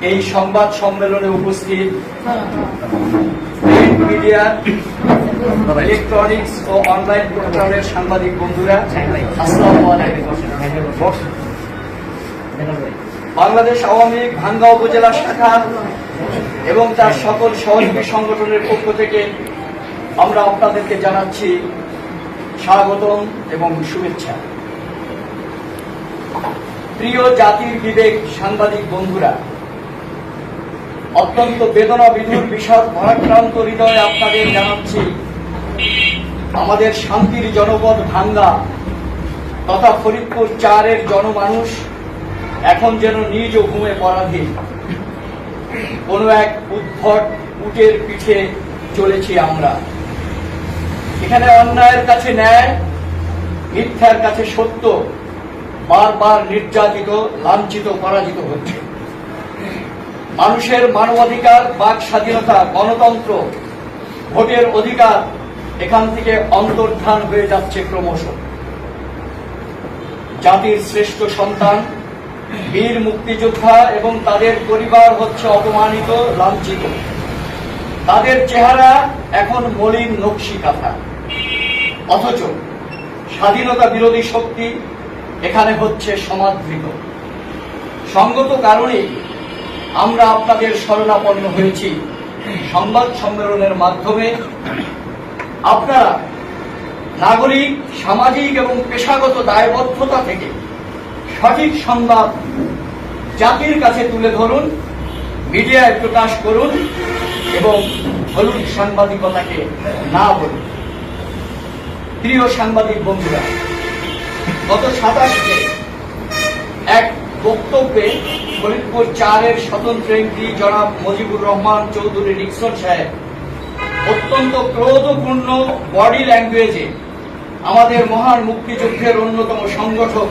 এই সংবাদ সম্মেলনে উপস্থিত প্রিন্ট মিডিয়া ইলেকট্রনিক্স ও অনলাইন পোর্টালের সাংবাদিক বন্ধুরা বাংলাদেশ আওয়ামী লীগ ভাঙ্গা উপজেলা শাখা এবং তার সকল সহযোগী সংগঠনের পক্ষ থেকে আমরা আপনাদেরকে জানাচ্ছি স্বাগতম এবং শুভেচ্ছা। প্রিয় জাতির বিবেক সাংবাদিক বন্ধুরা অত্যন্ত বেদনা বিধুর বিষাদ ভরাক্রান্ত হৃদয়ে আপনাদের জানাচ্ছি, আমাদের শান্তির জনপদ ভাঙ্গা তথা ফরিদপুর চারের জনমানুষ এখন যেন নিজ ঘুমে পরাধীন। কোনো এক উদ্ভট উটের পিঠে চলেছি আমরা। এখানে অন্যায়ের কাছে ন্যায়, মিথ্যার কাছে সত্য, বারবার নির্যাতিত, লাঞ্ছিত, পরাজিত হচ্ছে। মানুষের মানবাধিকার, বাক স্বাধীনতা, গণতন্ত্র, ভোটের অধিকার এখান থেকে অন্তর্ধান হয়ে যাচ্ছে ক্রমশ। জাতির শ্রেষ্ঠ সন্তান, বীর মুক্তিযোদ্ধা এবং তাদের পরিবার হচ্ছে অপমানিত, লাঞ্ছিত। তাদের চেহারা এখন মলিন নকশি কাঁথা। অথচ স্বাধীনতা বিরোধী শক্তি এখানে হচ্ছে সমাদৃত। সঙ্গত কারণেই আমরা আপনাদের শরণাপন্ন হয়েছি। সংবাদ সম্মেলনের মাধ্যমে আপনারা নাগরিক, সামাজিক এবং পেশাগত দায়বদ্ধতা থেকে সঠিক সংবাদ জাতির কাছে তুলে ধরুন, মিডিয়ায় প্রকাশ করুন এবং হলুদ সাংবাদিকতাকে না বলুন। প্রিয় সাংবাদিক বন্ধুরা, গত সাতাশে এক বক্তব্যে ফরিদপুর চারের স্বতন্ত্র এমপি জনাব মুজিবুর রহমান চৌধুরী নিক্সন সাহেব। অত্যন্ত ক্রোধপূর্ণ বডি ল্যাঙ্গুয়েজে আমাদের মহান মুক্তিযুদ্ধের অন্যতম সংগঠক,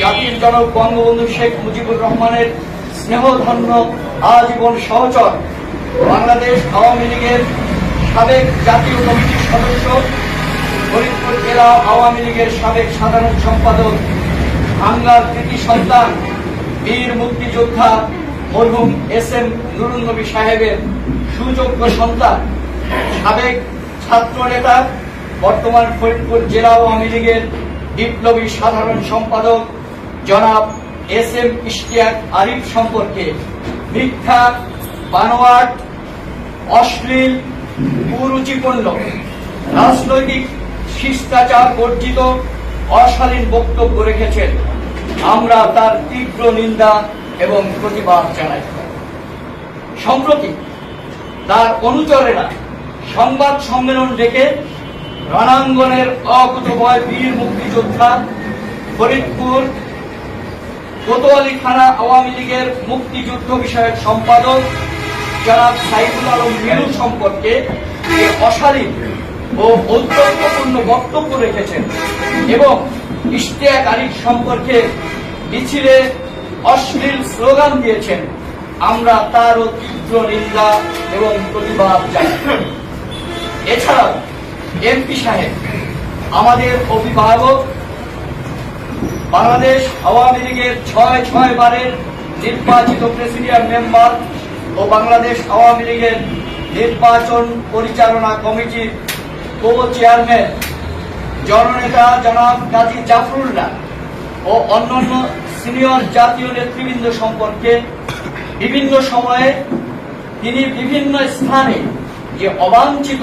জাতির জনক বঙ্গবন্ধু শেখ মুজিবুর রহমানের স্নেহধন্য আজীবন সহচর বাংলাদেশ আওয়ামী লীগের সাবেক জাতীয় কমিটির সদস্য, ফরিদপুর জেলা আওয়ামী লীগের সাবেক সাধারণ সম্পাদক বাংলার কৃতি সন্তান, বীর মুক্তিযোদ্ধা মরহুম এস এম নুরুন্নবী সাহেবের সুযোগ্য সন্তান, সাবেক ছাত্র নেতা, বর্তমান ফরিদপুর জেলা আওয়ামী লীগের বিপ্লবী সাধারণ সম্পাদক জনাব এস এম ইশতিয়াক আরিফ সম্পর্কে মিথ্যা, বানোয়াট, অশ্লীল, কুরুচিপূর্ণ, রাজনৈতিক শিষ্টাচার বর্জিত অশালীন বক্তব্য রেখেছেন। আমরা তার তীব্র নিন্দা এবং প্রতিবাদ জানাই। সম্প্রতি তার অনুচরেরা সংবাদ সম্মেলন ডেকে রণাঙ্গনের অকুতভয় বীর মুক্তিযোদ্ধা ফরিদপুর কোতোয়ালি থানা আওয়ামী লীগের মুক্তিযুদ্ধ বিষয়ক সম্পাদক জনাব সাইফুল আলম মিলু সম্পর্কে অশালীন ও ঔদ্ধত্যপূর্ণ বক্তব্য রেখেছেন এবং ইশতিয়াক আরিফ সম্পর্কে মিছিলে অশ্লীল স্লোগান দিয়েছেন। আমরা তারও তীব্র নিন্দা এবং প্রতিবাদ জানাই। এছাড়াও এমপি সাহেব, আমাদের অভিভাবক, বাংলাদেশ আওয়ামী লীগের ছয় ছয় বারের নির্বাচিত প্রেসিডিয়াম মেম্বার ও বাংলাদেশ আওয়ামী লীগের নির্বাচন পরিচালনা কমিটির কো চেয়ারম্যান, জননেতা জনাব কাজী জাফরুল্লাহ ও অন্যান্য সিনিয়র জাতীয় নেতৃবৃন্দ সম্পর্কে বিভিন্ন সময়ে তিনি বিভিন্ন স্থানে যে অবাঞ্ছিত,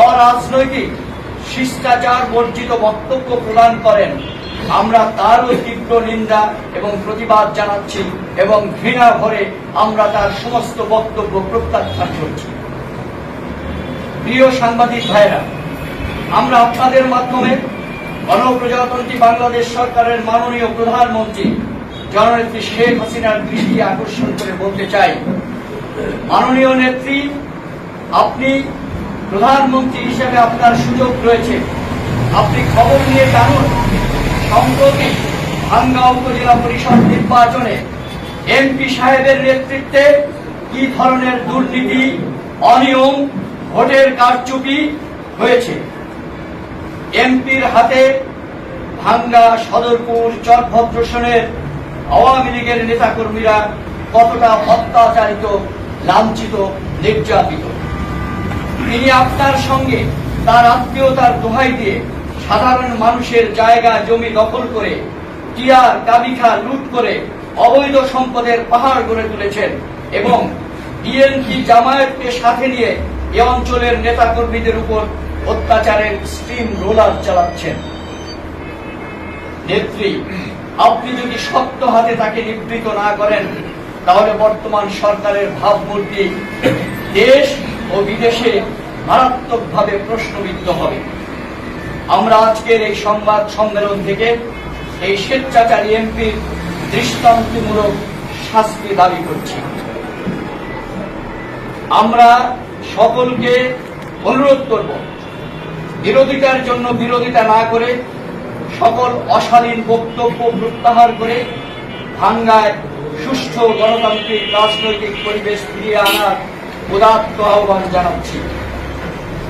অরাজনৈতিক, শিষ্টাচার বর্জিত বক্তব্য প্রদান করেন, আমরা তারও তীব্র নিন্দা এবং প্রতিবাদ জানাচ্ছি এবং ঘৃণা ভরে আমরা তার সমস্ত বক্তব্য প্রত্যাখ্যান করছি। প্রিয় সাংবাদিক ভাইরা আমরা আপনাদের মাধ্যমে গণপ্রজাতন্ত্রী বাংলাদেশ সরকারের মাননীয় প্রধানমন্ত্রী জননেত্রী শেখ হাসিনার দৃষ্টি আকর্ষণ করে বলতে চাই। মাননীয় নেত্রী, আপনি প্রধানমন্ত্রী হিসেবে আপনার সুযোগ রয়েছে। আপনি খবর নিয়ে জানুন, সম্প্রতি ভাঙ্গা উপজেলা পরিষদ নির্বাচনে এমপি সাহেবের নেতৃত্বে কি ধরনের দুর্নীতি, অনিয়ম, ভোটের কারচুপি হয়েছে? এমপির হাতে ভাঙ্গা সদরপুর চরভদ্রসনের আওয়ামী লীগের নেতাকর্মীরা কতটা অত্যাচারিত, লাঞ্ছিত, নির্যাতিত। তিনি আপনার সঙ্গে তার আত্মীয়তার দোহাই দিয়ে সাধারণ মানুষের জায়গা জমি দখল করে টিয়ার কাবিখা লুট করে অবৈধ সম্পদের পাহাড় গড়ে তুলেছেন এবং বিএনপি জামায়াতকে সাথে নিয়ে এ অঞ্চলের নেতাকর্মীদের উপর অত্যাচারের স্টিম রোলার চালাচ্ছেন। নেত্রী, আপনি যদি শক্ত হাতে তাকে নিবৃত না করেন, তাহলে বর্তমান সরকারের ভাবমূর্তি দেশ ও বিদেশে মারাত্মকভাবে প্রশ্নবিদ্ধ হবে। আমরা আজকের এই সংবাদ সম্মেলন থেকে এই স্বেচ্ছাচারী এমপির দৃষ্টান্তমূলক শাস্তি দাবি করছি। আমরা সকলকে অনুরোধ করব বিরোধিতার জন্য বিরোধিতা না করে সকল অশালীন বক্তব্য প্রত্যাহার করে ভাঙ্গায় সুষ্ঠু গণতান্ত্রিক রাজনৈতিক পরিবেশ ফিরিয়ে আনার উদাত্ত আহ্বান জানাচ্ছি।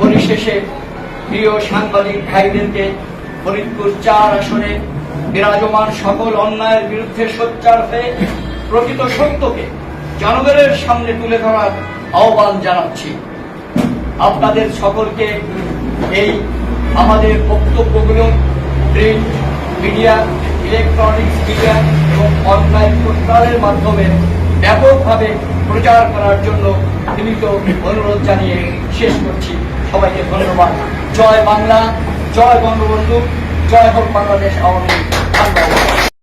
পরিশেষে প্রিয় সাংবাদিক ভাইদেরকে ফরিদপুর চার আসনে বিরাজমান সকল অন্যায়ের বিরুদ্ধে সোচ্চার হয়ে প্রকৃত সত্যকে জনগণের সামনে তুলে ধরার আহ্বান জানাচ্ছি। আপনাদের সকলকে এই আমাদের বক্তব্যগুলো প্রিন্ট, মিডিয়া, ইলেকট্রনিক্স মিডিয়া এবং অনলাইন পোর্টালের মাধ্যমে ব্যাপকভাবে প্রচার করার জন্য সীমিত অনুরোধ জানিয়ে শেষ করছি। সবাইকে ধন্যবাদ। জয় বাংলা, জয় বঙ্গবন্ধু, জয় হোক বাংলাদেশ আওয়ামী লীগ।